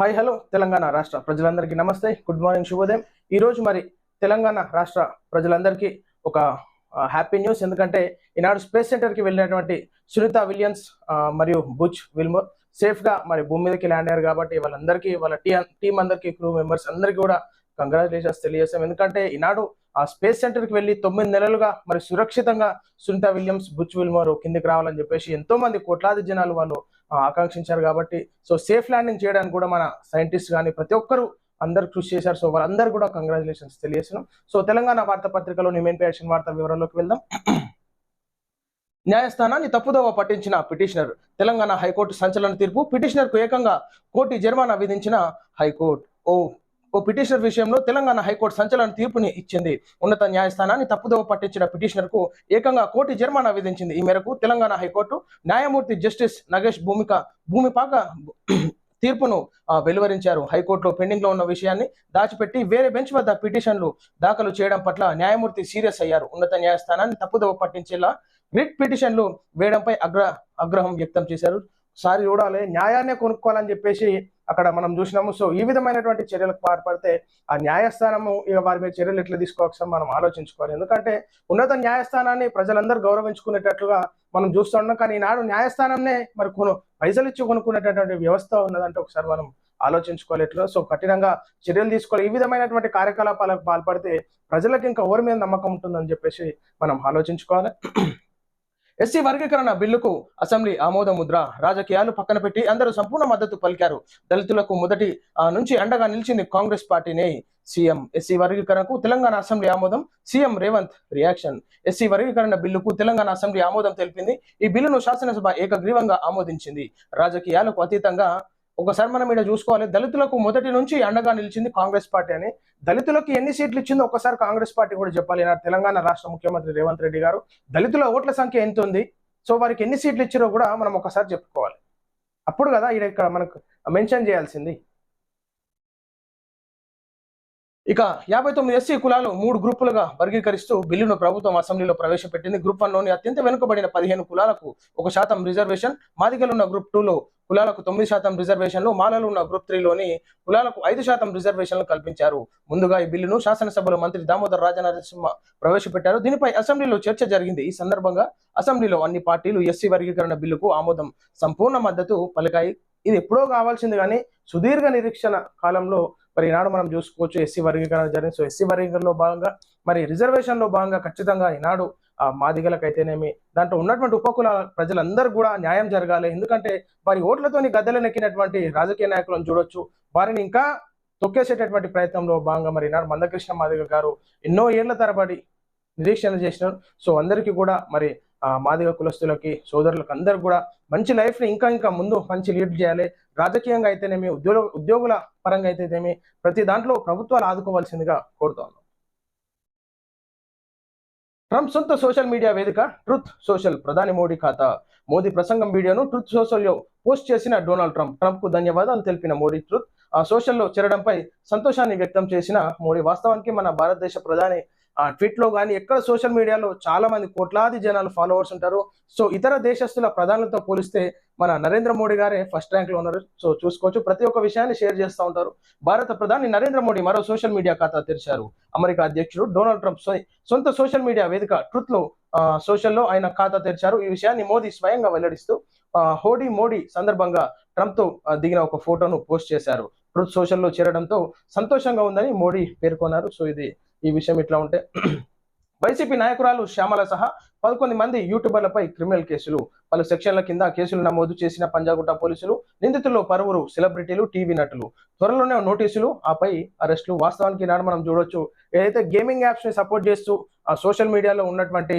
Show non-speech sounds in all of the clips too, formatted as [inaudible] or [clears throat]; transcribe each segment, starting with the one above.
Hi hello Telangana రాష్ట్ర ప్రజలందరికీ నమస్తే. గుడ్ మార్నింగ్ శుభోదయం. ఈ రోజు మరి తెలంగాణ రాష్ట్ర ప్రజలందరికీ ఒక హ్యాపీ న్యూస్ ఎందుకంటే ఈనాడు స్పేస్ సెంటర్కి వెళ్ళినటువంటి సునీత విలియమ్స్ మరియు బుచ్ విల్మోర్ సేఫ్గా మరి భూమి మీదకి ల్యాండ్ అయ్యారు కాబట్టి వాళ్ళందరికీ వాళ్ళ టీ టీం అందరికీ క్రూ మెంబర్స్ అందరికీ కూడా కంగ్రాచులేషన్స్ తెలియజేస్తాం. ఎందుకంటే ఈనాడు ఆ స్పేస్ సెంటర్కి వెళ్ళి తొమ్మిది నెలలుగా మరి సురక్షితంగా సునీత విలియమ్స్ బుచ్ విల్మోర్ కిందికి రావాలని చెప్పేసి ఎంతో మంది కోట్లాది జనాలు వాళ్ళు ఆకాంక్షించారు కాబట్టి సో సేఫ్ ల్యాండింగ్ చేయడానికి కూడా మన సైంటిస్ట్ కానీ ప్రతి ఒక్కరు అందరు కృషి చేశారు. సో వాళ్ళందరూ కూడా కంగ్రాచులేషన్స్ తెలియజేస్తున్నాం. సో తెలంగాణ వార్తాపత్రికలోని మెయిన్ పేషన్ వార్త వివరాల్లోకి వెళ్దాం. న్యాయస్థానాన్ని తప్పుదోవ పట్టించిన పిటిషనర్ తెలంగాణ హైకోర్టు సంచలన తీర్పు పిటిషనర్కు ఏకంగా కోటి జరిమానా విధించిన హైకోర్టు. ఓ ఓ పిటిషనర్ విషయంలో తెలంగాణ హైకోర్టు సంచలన తీర్పుని ఇచ్చింది. ఉన్నత న్యాయస్థానాన్ని తప్పుదోవ పట్టించిన పిటిషనర్కు ఏకంగా కోటి జరిమానా విధించింది. ఈ మేరకు తెలంగాణ హైకోర్టు న్యాయమూర్తి జస్టిస్ నగేష్ భూమిక భూమిపాక [clears throat] తీర్పును వెలువరించారు. హైకోర్టులో పెండింగ్లో ఉన్న విషయాన్ని దాచిపెట్టి వేరే బెంచ్ వద్ద పిటిషన్లు దాఖలు చేయడం పట్ల న్యాయమూర్తి సీరియస్ అయ్యారు. ఉన్నత న్యాయస్థానాన్ని తప్పుదోవ పట్టించేలా రిట్ పిటిషన్లు వేయడంపై అగ్ర ఆగ్రహం వ్యక్తం చేశారు. సారి చూడాలి. న్యాయాన్ని కొనుక్కోవాలని చెప్పేసి అక్కడ మనం చూసినాము. సో ఈ విధమైనటువంటి చర్యలకు పాల్పడితే ఆ న్యాయస్థానము ఇక వారి మీద చర్యలు ఎట్లా తీసుకోవచ్చు మనం ఆలోచించుకోవాలి. ఎందుకంటే ఉన్నత న్యాయస్థానాన్ని ప్రజలందరూ గౌరవించుకునేటట్లుగా మనం చూస్తుండం కానీ ఈనాడు న్యాయస్థానంనే మరి కొను పైసలు ఇచ్చి కొనుక్కునేటటువంటి వ్యవస్థ ఉన్నదంటే ఒకసారి మనం ఆలోచించుకోవాలి సో కఠినంగా చర్యలు తీసుకోవాలి. ఈ విధమైనటువంటి కార్యకలాపాలకు పాల్పడితే ప్రజలకు ఇంకా ఎవరి మీద నమ్మకం ఉంటుందని చెప్పేసి మనం ఆలోచించుకోవాలి. ఎస్సీ వర్గీకరణ బిల్లుకు అసెంబ్లీ ఆమోద ముద్ర. రాజకీయాలు పక్కన పెట్టి అందరూ సంపూర్ణ మద్దతు పలికారు. దళితులకు మొదటి ఆ, నుంచి అండగా నిలిచింది కాంగ్రెస్ పార్టీని సీఎం. ఎస్సీ వర్గీకరణకు తెలంగాణ అసెంబ్లీ ఆమోదం. CM Revanth reaction. ఎస్సీ వర్గీకరణ బిల్లుకు తెలంగాణ అసెంబ్లీ ఆమోదం తెలిపింది. ఈ బిల్లును శాసనసభ ఏకగ్రీవంగా ఆమోదించింది. రాజకీయాలకు అతీతంగా ఒకసారి మనం ఇక్కడ చూసుకోవాలి. దళితులకు మొదటి నుంచి అండగా నిలిచింది కాంగ్రెస్ పార్టీ అని. దళితులకు ఎన్ని సీట్లు ఇచ్చిందో ఒకసారి కాంగ్రెస్ పార్టీ కూడా చెప్పాలి. తెలంగాణ రాష్ట్ర ముఖ్యమంత్రి రేవంత్ రెడ్డి గారు. దళితుల ఓట్ల సంఖ్య ఎంత ఉంది? సో వారికి ఎన్ని సీట్లు ఇచ్చారో కూడా మనం ఒకసారి చెప్పుకోవాలి. అప్పుడు కదా ఇక్కడ మనకు మెన్షన్ చేయాల్సింది. ఇక యాభై తొమ్మిది ఎస్సీ కులాలు మూడు గ్రూపులుగా వర్గీకరిస్తూ బిల్లును ప్రభుత్వం అసెంబ్లీలో ప్రవేశపెట్టింది. గ్రూప్ వన్లోని అత్యంత వెనుకబడిన పదిహేను కులాలకు ఒక శాతం రిజర్వేషన్ మాదిగలు ఉన్న గ్రూప్ టూ లో కులాలకు తొమ్మిది శాతం రిజర్వేషన్లు మాలలు ఉన్న గ్రూప్ త్రీలోని కులాలకు ఐదు శాతం రిజర్వేషన్లు కల్పించారు. ముందుగా ఈ బిల్లును శాసనసభలో మంత్రి దామోదర్ రాజనరసింహ ప్రవేశపెట్టారు. దీనిపై అసెంబ్లీలో చర్చ జరిగింది. ఈ సందర్భంగా అసెంబ్లీలో అన్ని పార్టీలు ఎస్సీ వర్గీకరణ బిల్లుకు ఆమోదం సంపూర్ణ మద్దతు పలికాయి. ఇది ఎప్పుడో కావాల్సింది కానీ సుదీర్ఘ నిరీక్షణ కాలంలో మరి ఈనాడు మనం చూసుకోవచ్చు ఎస్సీ వర్గీకరణ జరిగింది. సో ఎస్సీ వర్గీకరణలో భాగంగా మరి రిజర్వేషన్లో భాగంగా ఖచ్చితంగా ఈనాడు ఆ మాదిగలకైతేనేమి దాంట్లో ఉన్నటువంటి ఉపకుల ప్రజలందరూ కూడా న్యాయం జరగాలి. ఎందుకంటే వారి ఓట్లతోని గద్దెలెక్కినటువంటి రాజకీయ నాయకులను చూడొచ్చు. వారిని ఇంకా తొక్కేసేటటువంటి ప్రయత్నంలో భాగంగా మరి ఈనాడు మందకృష్ణ మాదిగ గారు ఎన్నో ఏళ్ళ తరబడి నిరీక్షణ చేసినారు. సో అందరికీ కూడా మరి మాదిగ కులస్తులకి సోదరులకు అందరికి కూడా మంచి లైఫ్ని ఇంకా ఇంకా ముందు మంచి లీడ్ చేయాలి. రాజకీయంగా అయితేనేమి ఉద్యోగ ఉద్యోగుల పరంగా అయితేనేమి ప్రతి దాంట్లో ప్రభుత్వాలు ఆదుకోవాల్సిందిగా కోరుతాను ట్రంప్ సొంత సోషల్ మీడియా వేదిక ట్రూత్ సోషల్ ప్రధాని మోడీ ఖాతా. మోదీ ప్రసంగం వీడియోను ట్రూత్ సోషల్లో పోస్ట్ చేసిన డొనాల్డ్ ట్రంప్. ట్రంప్కు ధన్యవాదాలు తెలిపిన మోడీ ట్రూత్ ఆ సోషల్లో చేరడంపై సంతోషాన్ని వ్యక్తం చేసిన మోడీ. వాస్తవానికి మన భారతదేశ ప్రధాని ట్విట్లో కానీ ఎక్కడ సోషల్ మీడియాలో చాలా మంది కోట్లాది జనాలు ఫాలోవర్స్ ఉంటారు. సో ఇతర దేశస్తుల ప్రధానులతో పోలిస్తే మన నరేంద్ర మోడీ గారే ఫస్ట్ ర్యాంక్లో ఉన్నారు. సో చూసుకోవచ్చు. ప్రతి ఒక్క విషయాన్ని షేర్ చేస్తూ ఉంటారు. భారత ప్రధాని నరేంద్ర మోడీ మరో సోషల్ మీడియా ఖాతా తెరిచారు. అమెరికా అధ్యక్షుడు డొనాల్డ్ ట్రంప్ సొంత సోషల్ మీడియా వేదిక ట్రూత్లో సోషల్లో ఆయన ఖాతా తెరిచారు. ఈ విషయాన్ని మోదీ స్వయంగా వెల్లడిస్తూ హోడీ మోడీ సందర్భంగా ట్రంప్తో దిగిన ఒక ఫోటోను పోస్ట్ చేశారు. ట్రుత్ సోషల్లో చేరడంతో సంతోషంగా ఉందని మోడీ పేర్కొన్నారు. సో ఇది ఈ విషయం ఇట్లా ఉంటే వైసీపీ నాయకురాలు శ్యామల సహా పదకొండు మంది యూట్యూబర్లపై క్రిమినల్ కేసులు పలు సెక్షన్ల కింద కేసులు నమోదు చేసిన పంజాగుట్ట పోలీసులు నిందితుల్లో పలువురు సెలబ్రిటీలు టీవీ నటులు. త్వరలోనే నోటీసులు ఆపై అరెస్టులు. వాస్తవానికి నాడు మనం చూడొచ్చు. ఏదైతే గేమింగ్ యాప్స్ని సపోర్ట్ చేస్తూ ఆ సోషల్ మీడియాలో ఉన్నటువంటి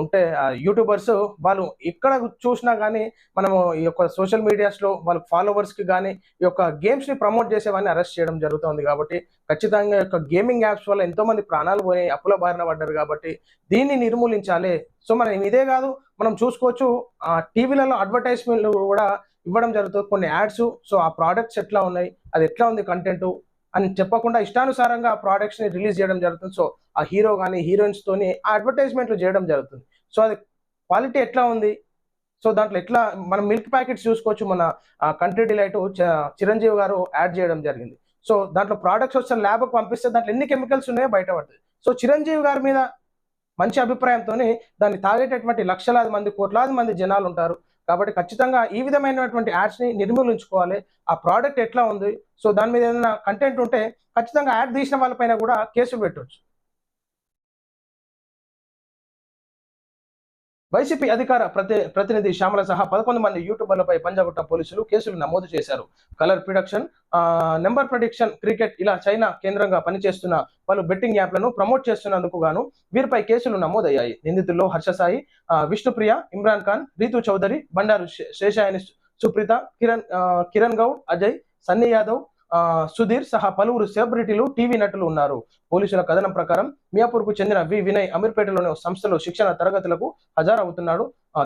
ఉంటే యూట్యూబర్స్ వాళ్ళు ఎక్కడ చూసినా కానీ మనము ఈ యొక్క సోషల్ మీడియాస్లో వాళ్ళ ఫాలోవర్స్కి కానీ ఈ యొక్క గేమ్స్ని ప్రమోట్ చేసేవాడిని అరెస్ట్ చేయడం జరుగుతుంది కాబట్టి ఖచ్చితంగా యొక్క గేమింగ్ యాప్స్ వల్ల ఎంతోమంది ప్రాణాలు పోయి అప్పుల బారిన పడ్డారు కాబట్టి దీన్ని నిర్మూలించాలి. సో మనం ఇదే కాదు మనం చూసుకోవచ్చు ఆ టీవీలలో అడ్వర్టైజ్మెంట్లు కూడా ఇవ్వడం జరుగుతుంది. కొన్ని యాడ్స్ సో ఆ ప్రోడక్ట్స్ ఎట్లా ఉన్నాయి అది ఎట్లా ఉంది కంటెంట్ అని చెప్పకుండా ఇష్టానుసారంగా ఆ ప్రోడక్ట్స్ని రిలీజ్ చేయడం జరుగుతుంది. సో ఆ హీరో కానీ హీరోయిన్స్తోని ఆ అడ్వర్టైజ్మెంట్లు చేయడం జరుగుతుంది. సో అది క్వాలిటీ ఎట్లా ఉంది? సో దాంట్లో ఎట్లా మనం మిల్క్ ప్యాకెట్స్ చూసుకోవచ్చు మన కంట్రీ డిలైట్ చిరంజీవి గారు యాడ్ చేయడం జరిగింది. సో దాంట్లో ప్రోడక్ట్స్ వచ్చిన ల్యాబ్కి పంపిస్తే దాంట్లో ఎన్ని కెమికల్స్ ఉన్నాయో బయటపడుతుంది సో చిరంజీవి గారి మీద మంచి అభిప్రాయంతో దాన్ని తాగేటటువంటి లక్షలాది మంది కోట్లాది మంది జనాలు ఉంటారు. కాబట్టి ఖచ్చితంగా ఈ విధమైనటువంటి యాడ్స్ని నిర్మూలించుకోవాలి. ఆ ప్రోడక్ట్ ఎట్లా ఉంది? సో దాని మీద ఏదైనా కంటెంట్ ఉంటే ఖచ్చితంగా యాడ్ తీసిన వాళ్ళపైన కూడా కేసులు పెట్టవచ్చు వైసీపీ అధికార ప్రతి ప్రతినిధి శ్యామల సహా పదకొండు మంది యూట్యూబర్లపై పంజాగుట్ట పోలీసులు కేసులు నమోదు చేశారు. Colour production number prediction cricket ఇలా చైనా కేంద్రంగా పనిచేస్తున్న పలు బెట్టింగ్ యాప్లను ప్రమోట్ చేస్తున్నందుకు గాను వీరిపై కేసులు నమోదయ్యాయి. నిందితుల్లో హర్షసాయి ఆ, విష్ణుప్రియ ఇమ్రాన్ ఖాన్ రీతు చౌదరి బండారు శేషాయని సుప్రీత కిరణ్ కిరణ్ గౌడ్ అజయ్ సన్నీ యాదవ్ సుధీర్ సహా పలువురు సెలబ్రిటీలు టీవీ నటులు ఉన్నారు. పోలీసుల కథనం ప్రకారం మియాపూర్కు చెందిన వి వినయ్ అమీర్పేటలోని సంస్థలో శిక్షణ తరగతులకు హాజరవుతున్నాడు.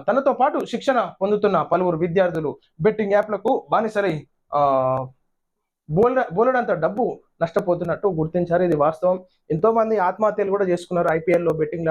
తనతో పాటు శిక్షణ పొందుతున్న పలువురు విద్యార్థులు బెట్టింగ్ యాప్లకు బానిసరై ఆ, బోలడంత బోలెడంత డబ్బు నష్టపోతున్నట్టు గుర్తించారు. ఇది వాస్తవం. ఎంతో మంది ఆత్మహత్యలు కూడా చేసుకున్నారు ఐపీఎల్లో లో బెట్టింగ్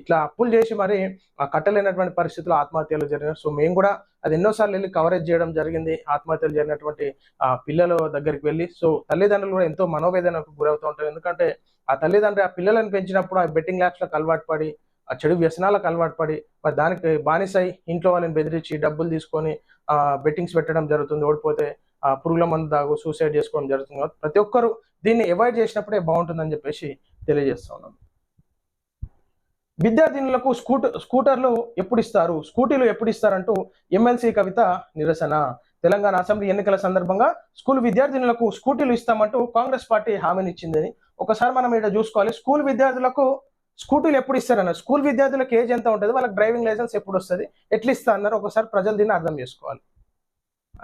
ఇట్లా అప్పులు చేసి మరి ఆ కట్టలేనటువంటి పరిస్థితుల్లో ఆత్మహత్యలు జరిగినాయి. సో మేము కూడా అది ఎన్నోసార్లు వెళ్ళి కవరేజ్ చేయడం జరిగింది. ఆత్మహత్యలు జరిగినటువంటి ఆ పిల్లల దగ్గరికి వెళ్ళి. సో తల్లిదండ్రులు కూడా ఎంతో మనోవేదనకు గురవుతూ ఉంటారు. ఎందుకంటే ఆ తల్లిదండ్రులు ఆ పిల్లలను పెంచినప్పుడు ఆ బెట్టింగ్ ల్యాబ్స్లకు అలవాటు పడి ఆ చెడు వ్యసనాలకు అలవాటు పడి మరి దానికి బానిసై ఇంట్లో వాళ్ళని బెదిరించి డబ్బులు తీసుకొని ఆ బెట్టింగ్స్ పెట్టడం జరుగుతుంది. ఓడిపోతే ఆ పురుగుల మందు దాగు సూసైడ్ చేసుకోవడం జరుగుతుంది. ప్రతి ఒక్కరు దీన్ని అవాయిడ్ చేసినప్పుడే బాగుంటుందని చెప్పేసి తెలియజేస్తా ఉన్నాను. విద్యార్థినులకు స్కూటర్ స్కూటర్లు ఎప్పుడు ఇస్తారు స్కూటీలు ఎప్పుడు ఇస్తారంటూ ఎమ్మెల్సీ కవిత నిరసన. తెలంగాణ అసెంబ్లీ ఎన్నికల సందర్భంగా స్కూల్ విద్యార్థినులకు స్కూటీలు ఇస్తామంటూ కాంగ్రెస్ పార్టీ హామీనిచ్చిందని. ఒకసారి మనం ఇక్కడ చూసుకోవాలి. స్కూల్ విద్యార్థులకు స్కూటీలు ఎప్పుడు ఇస్తారన్న స్కూల్ విద్యార్థులకు ఏజ్ ఎంత ఉంటుంది? వాళ్ళకి డ్రైవింగ్ లైసెన్స్ ఎప్పుడు వస్తుంది ఎట్లా ఇస్తా అన్నారు? ఒకసారి ప్రజలు దీన్ని అర్థం చేసుకోవాలి.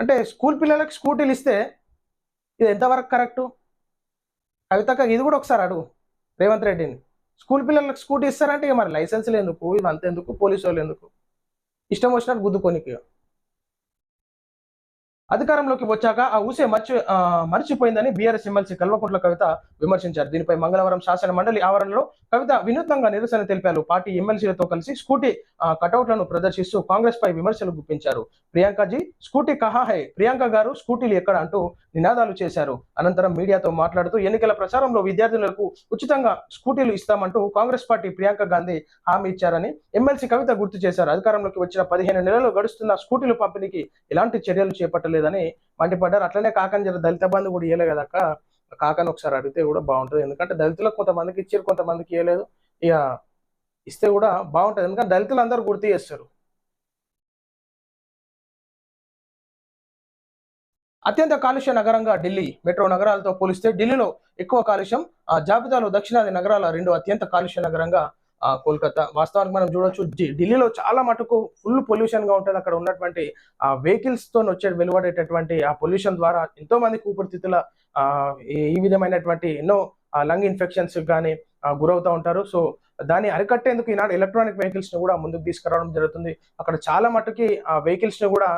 అంటే స్కూల్ పిల్లలకు స్కూటీలు ఇస్తే ఇది ఎంతవరకు కరెక్టు? కవితక్క ఇది కూడా ఒకసారి అడుగు. రేవంత్ రెడ్డిని. స్కూల్ పిల్లలకు స్కూటీ ఇస్తారంటే ఇక మరి లైసెన్స్ ఎందుకు? ఇదంతా ఎందుకు? పోలీసు వాళ్ళు ఎందుకు? ఇష్టం వచ్చినట్టు గుద్దుకోనికి అధికారంలోకి వచ్చాక ఆ ఊసే మర్చి మర్చిపోయిందని బీఆర్ఎస్ ఎమ్మెల్సీ కల్వకుంట్ల కవిత విమర్శించారు. దీనిపై మంగళవారం శాసన మండలి ఆవరణలో కవిత వినూత్నంగా నిరసన తెలిపారు. పార్టీ ఎమ్మెల్సీలతో కలిసి స్కూటీ కటౌట్లను ప్రదర్శిస్తూ కాంగ్రెస్ పై విమర్శలు గుప్పించారు. ప్రియాంకజీ స్కూటీ కహా హై? ప్రియాంక గారు స్కూటీలు ఎక్కడ? అంటూ నినాదాలు చేశారు. అనంతరం మీడియాతో మాట్లాడుతూ ఎన్నికల ప్రచారంలో విద్యార్థులకు ఉచితంగా స్కూటీలు ఇస్తామంటూ కాంగ్రెస్ పార్టీ ప్రియాంక గాంధీ హామీ ఇచ్చారని ఎమ్మెల్సీ కవిత గుర్తు చేశారు. అధికారంలోకి వచ్చిన పదిహేను నెలలు గడుస్తున్న స్కూటీల పంపిణీకి ఎలాంటి చర్యలు చేపట్టలేదు. చేపట్టలేదని మండిపడ్డారు. అట్లనే కాకని జర దళిత బంధు కూడా ఇవ్వలే కదక్క కాకని ఒకసారి అడిగితే కూడా బాగుంటుంది. ఎందుకంటే దళితులకు కొంతమందికి ఇచ్చారు కొంతమందికి ఇవ్వలేదు ఇక ఇస్తే కూడా బాగుంటుంది. ఎందుకంటే దళితులు అందరూ గుర్తు చేస్తారు. అత్యంత కాలుష్య నగరంగా ఢిల్లీ మెట్రో నగరాలతో పోలిస్తే ఢిల్లీలో ఎక్కువ కాలుష్యం ఆ జాబితాలో దక్షిణాది నగరాల రెండు అత్యంత కాలుష్య నగరంగా కోల్కతా. వాస్తవానికి మనం చూడొచ్చు ఢిల్లీలో చాలా మటుకు ఫుల్ పొల్యూషన్గా ఉంటుంది అక్కడ ఉన్నటువంటి ఆ వెహికల్స్తో వచ్చే వెలువడేటటువంటి ఆ పొల్యూషన్ ద్వారా ఎంతో మంది ఊపిరితిత్తుల ఆ ఈ- ఈ విధమైనటువంటి ఎన్నో లంగ్ ఇన్ఫెక్షన్స్ కానీ గురవుతూ ఉంటారు. సో దాన్ని అరికట్టేందుకు ఈనాడు ఎలక్ట్రానిక్ వెహికల్స్ని కూడా ముందుకు తీసుకురావడం జరుగుతుంది. అక్కడ చాలా మటుకి ఆ వెహికల్స్ని కూడా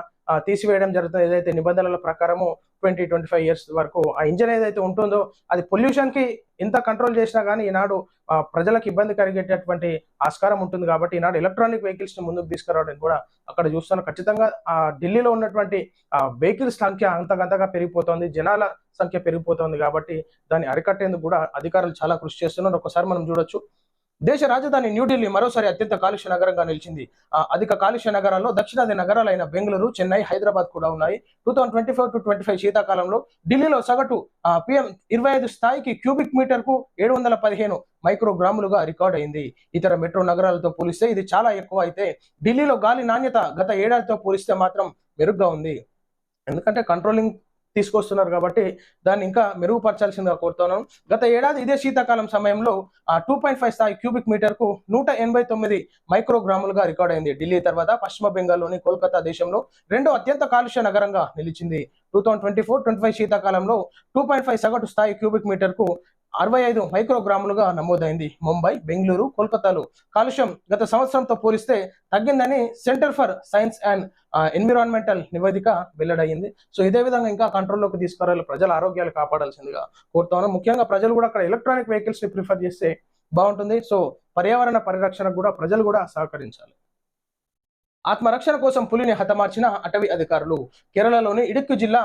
తీసివేయడం జరుగుతుంది. ఏదైతే నిబంధనల ప్రకారము ట్వంటీ ట్వంటీ ఫైవ్ ఇయర్స్ వరకు ఆ ఇంజన్ ఏదైతే ఉంటుందో అది పొల్యూషన్కి ఎంత కంట్రోల్ చేసినా కానీ ఈనాడు ఆ, ప్రజలకు ఇబ్బంది కలిగేటటువంటి ఆస్కారం ఉంటుంది కాబట్టి ఈనాడు ఎలక్ట్రానిక్ వెహికల్స్ని ముందుకు తీసుకురావడానికి కూడా అక్కడ చూస్తాను ఖచ్చితంగా ఆ ఢిల్లీలో ఉన్నటువంటి ఆ వెహికల్స్ సంఖ్య అంతకంతగా పెరిగిపోతుంది. జనాల సంఖ్య పెరిగిపోతుంది కాబట్టి దాన్ని అరికట్టేందుకు కూడా అధికారులు చాలా కృషి చేస్తున్నారు. ఒకసారి మనం చూడొచ్చు. దేశ రాజధాని న్యూఢిల్లీ మరోసారి అత్యంత కాలుష్య నగరంగా నిలిచింది. అధిక కాలుష్య నగరాల్లో దక్షిణాది నగరాలైన బెంగళూరు చెన్నై హైదరాబాద్ కూడా ఉన్నాయి. Two thousand twenty four to twenty five శీతాకాలంలో ఢిల్లీలో సగటు పిఎం ఇరవై ఐదు స్థాయికి క్యూబిక్ మీటర్కు ఏడు వందల పదిహేను మైక్రోగ్రాములుగా రికార్డ్ అయింది. ఇతర మెట్రో నగరాలతో పోలిస్తే ఇది చాలా ఎక్కువ అయితే ఢిల్లీలో గాలి నాణ్యత గత ఏడాదితో పోలిస్తే మాత్రం మెరుగ్గా ఉంది. ఎందుకంటే కంట్రోలింగ్ తీసుకొస్తున్నారు కాబట్టి దాన్ని ఇంకా మెరుగుపరచాల్సిందిగా కోరుతున్నాను. గత ఏడాది ఇదే శీతాకాలం సమయంలో టూ పాయింట్ ఫైవ్ స్థాయి క్యూబిక్ మీటర్కు నూట ఎనభై తొమ్మిది మైక్రోగ్రాములుగా రికార్డ్ అయింది. ఢిల్లీ తర్వాత పశ్చిమ బెంగాల్లోని కోల్కతా దేశంలో రెండో అత్యంత కాలుష్య నగరంగా నిలిచింది. Two thousand twenty four twenty five శీతాకాలంలో టూ పాయింట్ ఫైవ్ సగటు స్థాయి క్యూబిక్ మీటర్కు అరవై ఐదు మైక్రోగ్రాములుగా నమోదైంది. ముంబై బెంగళూరు కోల్కతాలో. కాలుష్యం గత సంవత్సరంతో పోలిస్తే తగ్గిందని centre for science and environmental నివేదిక వెల్లడయింది సో ఇదే విధంగా ఇంకా కంట్రోల్లోకి తీసుకురావాలి ప్రజల ఆరోగ్యాలు కాపాడాల్సిందిగా కోరుతాను ముఖ్యంగా ప్రజలు కూడా అక్కడ ఎలక్ట్రానిక్ వెహికల్స్ని ప్రిఫర్ చేస్తే బాగుంటుంది. సో పర్యావరణ పరిరక్షణకు కూడా ప్రజలు కూడా సహకరించాలి. ఆత్మరక్షణ కోసం పులిని హతమార్చిన అటవీ అధికారులు కేరళలోని ఇడుక్కు జిల్లా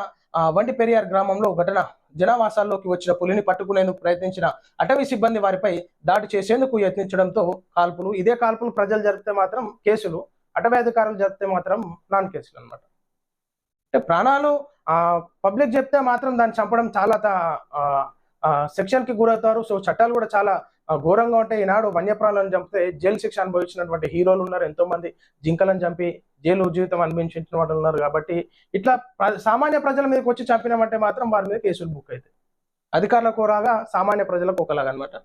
వండిపెరియార్ గ్రామంలో ఘటన జనావాసాల్లోకి వచ్చిన పులిని పట్టుకునేందుకు ప్రయత్నించిన అటవీ సిబ్బంది వారిపై దాడి చేసేందుకు యత్నించడంతో కాల్పులు ఇదే కాల్పులు ప్రజలు జరిపితే మాత్రం కేసులు అటవీ అధికారులు జరిపితే మాత్రం నాన్ కేసులు అన్నమాట. అంటే ప్రాణాలు పబ్లిక్ చెప్తే మాత్రం దాన్ని చంపడం చాలా త- సెక్షన్కి గురవుతారు. సో చట్టాలు కూడా చాలా ఘోరంగా ఉంటాయి. ఈనాడు వన్యప్రాణులను చంపితే జైలు శిక్ష అనుభవించినటువంటి హీరోలు ఉన్నారు. ఎంతో మంది జింకలను చంపి జైలు జీవితం అనుభవించిన వాళ్ళు ఉన్నారు కాబట్టి ఇట్లా ప్ర- సామాన్య ప్రజల మీదకి వచ్చి చంపినామంటే మాత్రం వారి మీద కేసులు బుక్ అవుతాయి. అధికారులకు రాగా సామాన్య ప్రజలకు ఒకలాగా అనమాట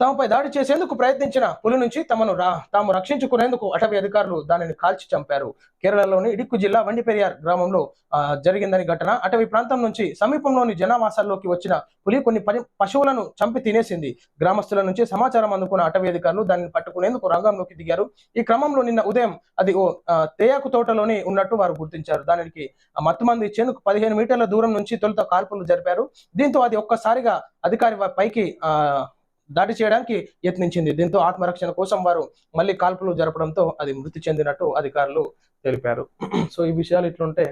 తమపై దాడి చేసేందుకు ప్రయత్నించిన పులి నుంచి తమను తాము రక్షించుకునేందుకు అటవీ అధికారులు దానిని కాల్చి చంపారు. కేరళలోని ఇడుక్కు జిల్లా వండిపెరియార్ గ్రామంలో జరిగిందని ఘటన అటవీ ప్రాంతం నుంచి సమీపంలోని జనావాసాల్లోకి వచ్చిన పులి కొన్ని పని- పశువులను చంపి తినేసింది. గ్రామస్తుల నుంచి సమాచారం అందుకున్న అటవీ అధికారులు దానిని పట్టుకునేందుకు రంగంలోకి దిగారు. ఈ క్రమంలో నిన్న ఉదయం అది ఓ తేయాకు తోటలోనే ఉన్నట్టు వారు గుర్తించారు. దానికి మత్తుమంది ఇచ్చేందుకు పదిహేను మీటర్ల దూరం నుంచి తొలుత కాల్పులు జరిపారు. దీంతో అది ఒక్కసారిగా అధికారి పైకి ఆ దాడి చేయడానికి యత్నించింది. దీంతో ఆత్మరక్షణ కోసం వారు మళ్ళీ కాల్పులు జరపడంతో అది మృతి చెందినట్టు అధికారులు తెలిపారు. సో ఈ విషయాలు ఇట్లుంటే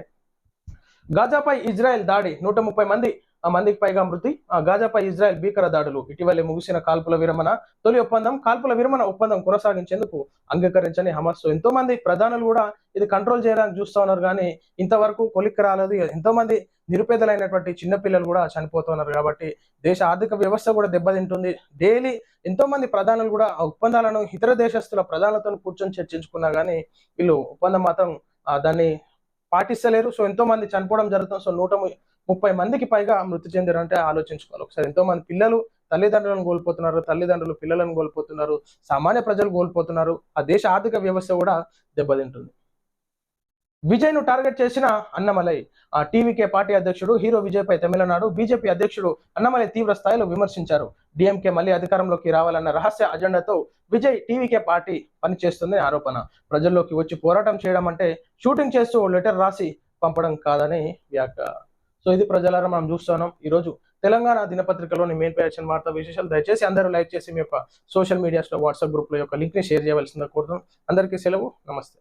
గాజాపై ఇజ్రాయెల్ దాడి నూట ముప్పై మంది ఆ మందికి పైగా మృతి. ఆ గాజాపై ఇజ్రాయెల్ భీకర దాడులు. ఇటీవలే ముగిసిన కాల్పుల విరమణ తొలి ఒప్పందం కాల్పుల విరమణ ఒప్పందం కొనసాగించేందుకు అంగీకరించని హమాస్. సో ఎంతో మంది ప్రధానులు కూడా ఇది కంట్రోల్ చేయడానికి చూస్తా ఉన్నారు కానీ ఇంతవరకు కొలిక్కి రాలేదు. ఎంతో మంది నిరుపేదలైనటువంటి చిన్నపిల్లలు కూడా చనిపోతున్నారు కాబట్టి దేశ ఆర్థిక వ్యవస్థ కూడా దెబ్బతింటుంది. డైలీ ఎంతో మంది ప్రధానులు కూడా ఆ ఒప్పందాలను ఇతర దేశస్తుల ప్రధానులతో కూర్చొని చర్చించుకున్నా కానీ వీళ్ళు ఒప్పందం మాత్రం దాన్ని పాటిస్తలేరు. సో ఎంతో మంది చనిపోవడం జరుగుతుంది. సో నూట ముప్పై మందికి పైగా మృతి చెందారు అంటే ఆలోచించుకోవాలి. ఒకసారి ఎంతో మంది పిల్లలు తల్లిదండ్రులను కోల్పోతున్నారు తల్లిదండ్రులు పిల్లలను కోల్పోతున్నారు సామాన్య ప్రజలు కోల్పోతున్నారు. ఆ దేశ ఆర్థిక వ్యవస్థ కూడా దెబ్బతింటుంది. విజయ్ను టార్గెట్ చేసిన అన్నమలై. ఆ టీవీకే పార్టీ అధ్యక్షుడు హీరో విజయ్ పై తమిళనాడు బీజేపీ అధ్యక్షుడు అన్నమలై తీవ్ర స్థాయిలో విమర్శించారు. డిఎంకే మళ్ళీ అధికారంలోకి రావాలన్న రహస్య అజెండాతో విజయ్ టీవీకే పార్టీ పనిచేస్తుందని ఆరోపణ. ప్రజల్లోకి వచ్చి పోరాటం చేయడం అంటే షూటింగ్ చేస్తూ ఓ లెటర్ రాసి పంపడం కాదని వ్యాఖ్య. సో ఇది ప్రజలారా మనం చూస్తున్నాం. ఈ రోజు తెలంగాణ దినపత్రికలోని మెయిన్ పేజ్ వార్త విశేషాలు. దయచేసి అందరూ లైక్ చేసి మీ యొక్క సోషల్ మీడియాస్లో వాట్సాప్ గ్రూప్లో యొక్క లింక్ని షేర్ చేయవలసిందిగా కోరుతున్నాం. అందరికీ సెలవు. నమస్తే.